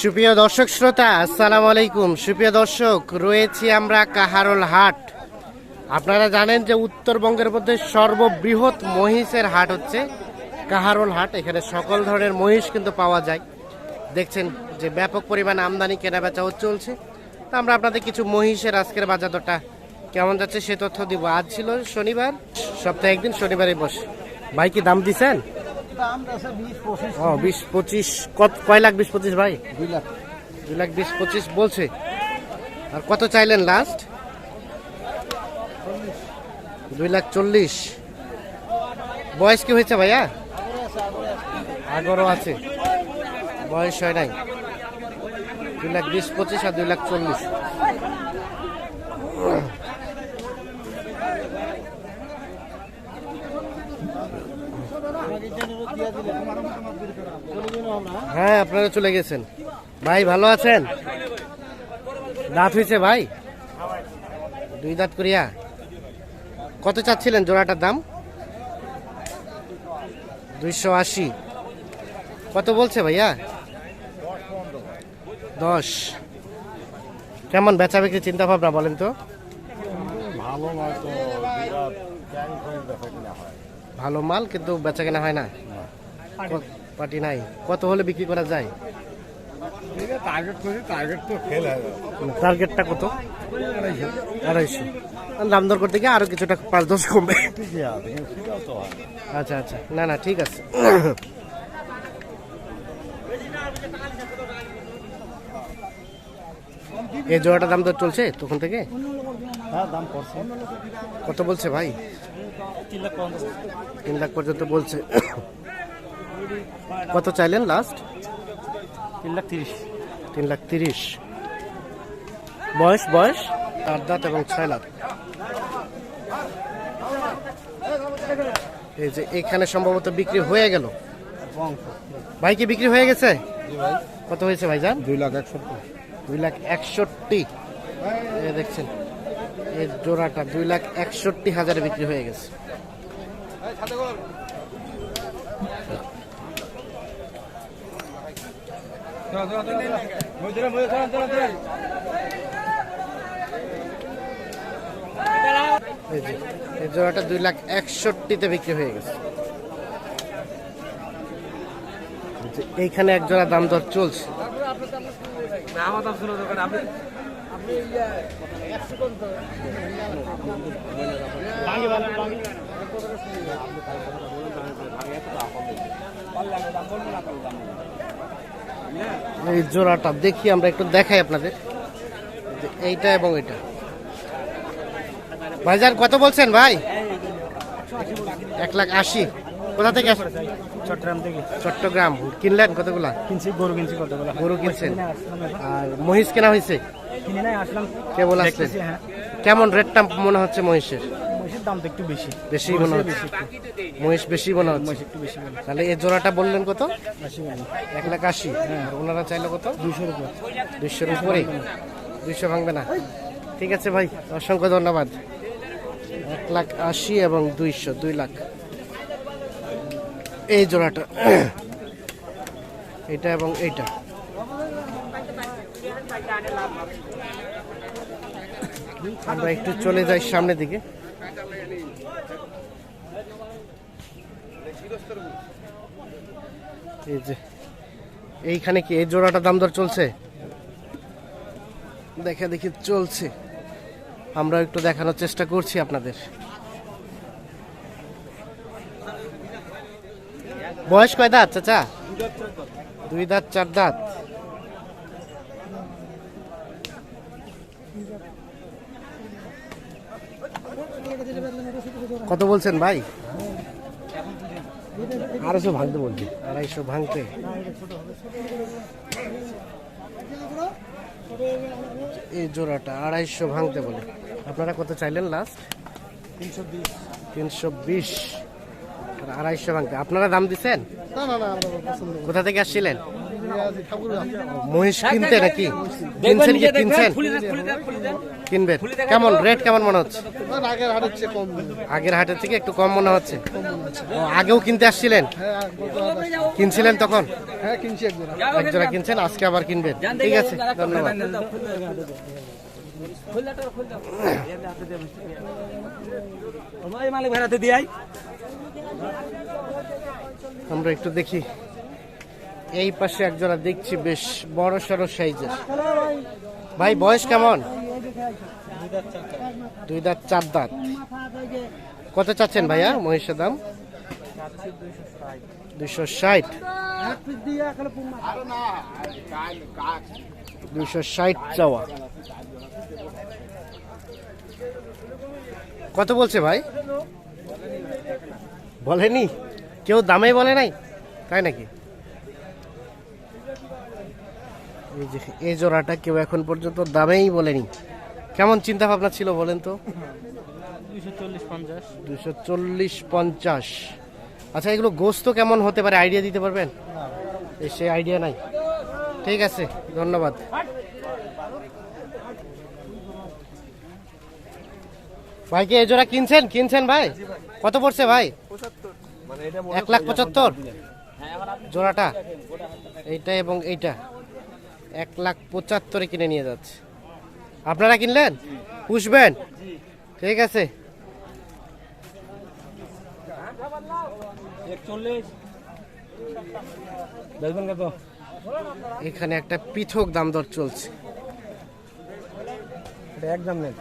সুপ্রিয় দর্শক শ্রোতা, আসসালামু আলাইকুম। সুপ্রিয় দর্শক, রয়েছি আমরা কাহারোল হাট। আপনারা জানেন যে উত্তরবঙ্গের মধ্যে সর্ববৃহৎ মহিষের হাট হচ্ছে কাহারোল হাট। এখানে সকল ধরনের মহিষ কিন্তু পাওয়া যায়। দেখছেন যে ব্যাপক পরিমাণ আমদানি, কেনাবেচাও চলছে। তা আমরা আপনাদের কিছু মহিষের আজকের বাজার দরটা কেমন যাচ্ছে সে তথ্য দিব। আজ ছিল শনিবার, সপ্তাহে একদিন শনিবারে বসে। ভাই কি দাম দিছেন? ও বিশ পঁচিশ কত কয় লাখ বিশ পঁচিশ ভাই? দুই লাখ। দুই লাখ বিশ পঁচিশ বলছে। আর কত চাইলেন লাস্ট দুই লাখ চল্লিশ। বয়স কি হয়েছে ভাইয়া? আগরও আছে। বয়স হয় নাই। দুই লাখ বিশ পঁচিশ আর দুই লাখ চল্লিশ। হ্যাঁ আপনারা চলে গেছেন। ভাই, ভালো আছেন? দাঁত হয়েছে ভাই? দুই দাঁত করিয়া। কত চাচ্ছিলেন জোড়াটার দাম? দুইশো আশি। কত বলছে ভাইয়া? দশ। কেমন বেচা বিক্রি চিন্তা ভাবনা বলেন তো? ভালো নয় তো ভালো মাল কিন্তু বেচা কেনা হয় না। পার্টি নাই। কত হলে বিক্রি করা যায়? টার্গেটটা কত? আড়াইশো। করতে গিয়ে আরও কিছুটা পাঁচ দশ কমবে। আচ্ছা আচ্ছা। না না ঠিক আছে। এই জোড়াটা দাম দর চলছে তখন থেকে? হ্যাঁ দাম কত বলছে ভাই? তিন লাখ পর্যন্ত বলছে। কত চাইলেন লাস্ট তিন লাখ তিরিশ। তিন লাখ তিরিশ। বয়স বয়স? চার দাঁত এবং ছয় লাখ এই যে এখানে সম্ভবত বিক্রি হয়ে গেল। ভাই কি বিক্রি হয়ে গেছে? কত হয়েছে ভাইজান? দুই লাখ একষট্টি। দুই লাখ একষট্টি। এই দেখছেন এই জোড়াটা দুই লাখ একষট্টি হাজারে বিক্রি হয়ে গেছে। এই জোড়াটা দুই লাখ একষট্টিতে বিক্রি হয়ে গেছে এইখানে এক জোড়া দাম দর চলছে এই জোড়াটা দেখি আমরা একটু দেখাই আপনাদের। এইটা এবং এটা। ভাইজান কত বলছেন ভাই? এক লাখ আশি। কোথা থেকে চট্টগ্রাম থেকে। চট্টগ্রাম। কিনলেন কতগুলা? কিনছি গরু কিনছি কতগুলো। গরু কিনছেন। আর মহিষ কেনা হয়েছে? কেবল আসলেন। হ্যাঁ। কেমন রেটটা মনে হচ্ছে মহিষের? মহিষের দাম তো একটু বেশি। বেশি মনে হচ্ছে। মহিষ বেশি মনে হচ্ছে। একটু বেশি তাহলে এই জোড়াটা বললেন কত? এক লাখ আশি। আর ওনারা চাইলো কত? উপর। উপরে দুইশো ভাঙবে না। ঠিক আছে ভাই অসংখ্য ধন্যবাদ। এক লাখ আশি এবং দুইশো দুই লাখ। এই জোড়াটা। এটা এবং এইটা। আমরা একটু চলে যাই সামনের দিকে। এই যে, এইখানে কি এই জোড়াটা দাম দর চলছে? দেখে দেখি চলছে। আমরা একটু দেখানোর চেষ্টা করছি আপনাদের। বয়স কয় দাঁত, চাচা? দুই দাঁত, চার দাঁত। কত বলছেন ভাই? আড়াইশো ভাঙতে বলছি। আড়াইশো ভাঙতে। এই জোড়াটা আড়াইশো ভাঙতে বলে। আপনারা কত চাইলেন লাস্ট তিনশো বিশ। আড়াইশো ভাঙতে। আপনারা দাম দিচ্ছেন? কোথা থেকে আসছিলেন? মহিষ কিনতে নাকি? কিনছেন কি? কিনছেন? কিনবেন? কেমন রেট কেমন মনে হচ্ছে? আগের হাটের চেয়ে কম। আগের হাটের থেকে একটু কম মনে হচ্ছে। আগেও কিনতে আসছিলেন? কিনছিলেন তখন? হ্যাঁ কিনছি একজোড়া কিনছেন আজকে আবার কিনবেন। ঠিক আছে ধন্যবাদ। আমরা একটু দেখি। এই পাশে একজোড়া দেখছি বেশ বড় সড়ো সাইজের। ভাই, বয়স কেমন? দুই দাঁত চার দাঁত। কত চাচ্ছেন ভাইয়া মহিষের দাম? দুইশো ষাট। দুইশো ষাট চাওয়া। কত বলছে ভাই? বলেনি? কেউ দামে বলে নাই? তাই নাকি? এই যে এই জোড়াটা কেউ এখন পর্যন্ত দামেই বলেনি। কেমন চিন্তা ভাবনা ছিল বলেন তো? দুশো চল্লিশ পঞ্চাশ। আচ্ছা এগুলো গোস্ত কেমন হতে পারে? আইডিয়া দিতে পারবেন? এই সে আইডিয়া নাই। ঠিক আছে ধন্যবাদ। ভাই কি এই জোড়া কিনছেন? কিনছেন ভাই? কত পড়ছে ভাই? এক লাখ পঁচাত্তর? জোড়াটা? এইটা এবং এইটা। এক লাখ পঁচাত্তরে কিনে নিয়ে যাচ্ছে। আপনারা কিনলেন? পুষবেন? ঠিক আছে। এখানে একটা পৃথক দাম দর চলছে। একদম নেন।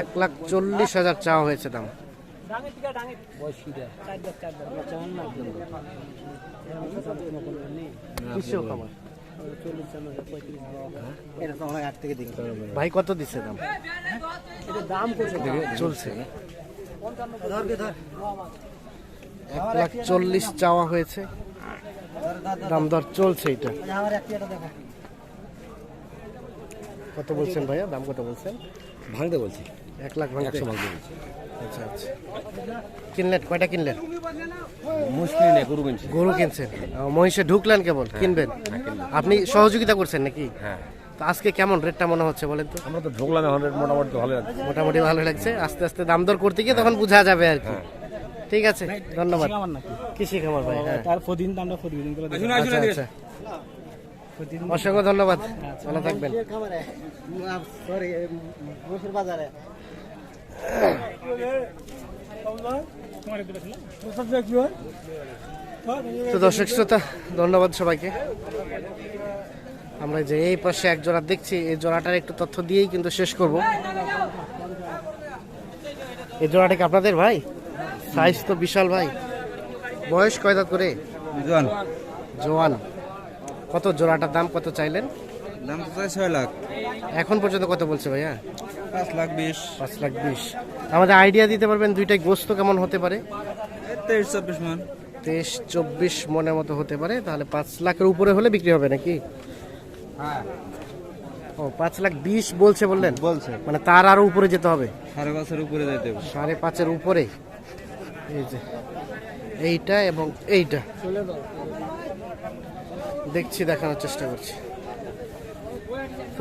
এক লাখ চল্লিশ হাজার চাওয়া হয়েছে দাম? ভাই, কত দিচ্ছে দাম দাম? চলছে। এক লাখ চল্লিশ চাওয়া হয়েছে। দাম দর চলছে এটা। কত বলছেন ভাইয়া? দাম কত বলছেন? ভাঙতে বলছি। এক লাখ ভাঙতে একশো ভাঙতে আচ্ছা আচ্ছা। কিনলেন? কয়টা কিনলেন? মুশকিল নেই গরু গরু কিনছেন? মহিষে ঢুকলেন কেবল? কিনবেন? আপনি সহযোগিতা করছেন নাকি? হ্যাঁ। তো আজকে কেমন রেটটা মনে হচ্ছে বলেন তো? আমরা তো ঢুকলাম এখন রেট মোটামুটি ভালো লাগছে। মোটামুটি ভালো লাগছে। আস্তে আস্তে দাম দর করতে গিয়ে তখন বোঝা যাবে আর কি। ঠিক আছে ধন্যবাদ। কৃষি খামার ভাই হ্যাঁ। তার প্রতিদিন দামটা প্রতিদিন করে দিন আচ্ছা আচ্ছা। অসংখ্য ধন্যবাদ। ভালো থাকবেন। সরি বসুর বাজারে। তো দর্শক শ্রোতা ধন্যবাদ সবাইকে। আমরা যে এই পাশে এক জোড়া দেখছি এই জোড়াটার একটু তথ্য দিয়েই কিন্তু শেষ করব। এই জোড়াটা কি আপনাদের ভাই? সাইজ তো বিশাল ভাই। বয়স কয় দাঁত করে? জন জোয়ান। কত জোড়াটার দাম কত চাইলেন? দাম তো চাই ছয় লাখ। এখন পর্যন্ত কত বলছে ভাইয়া? পাঁচ লাখ বিশ। পাঁচ লাখ বিশ। আমাদের আইডিয়া দিতে পারবেন দুইটাই গোস্ত কেমন হতে পারে? তেইশ চব্বিশ মান। তেইশ চব্বিশ মনের মতো হতে পারে তাহলে পাঁচ লাখের উপরে হলে বিক্রি হবে নাকি? ও পাঁচ লাখ বিশ বলছে বললেন? বলছে। মানে তার আরও উপরে যেতে হবে? সাড়ে পাঁচের উপরে যাইতে হবে। সাড়ে পাঁচের উপরে। এই যে এইটা এবং এইটা। দেখছি দেখানোর চেষ্টা করছি।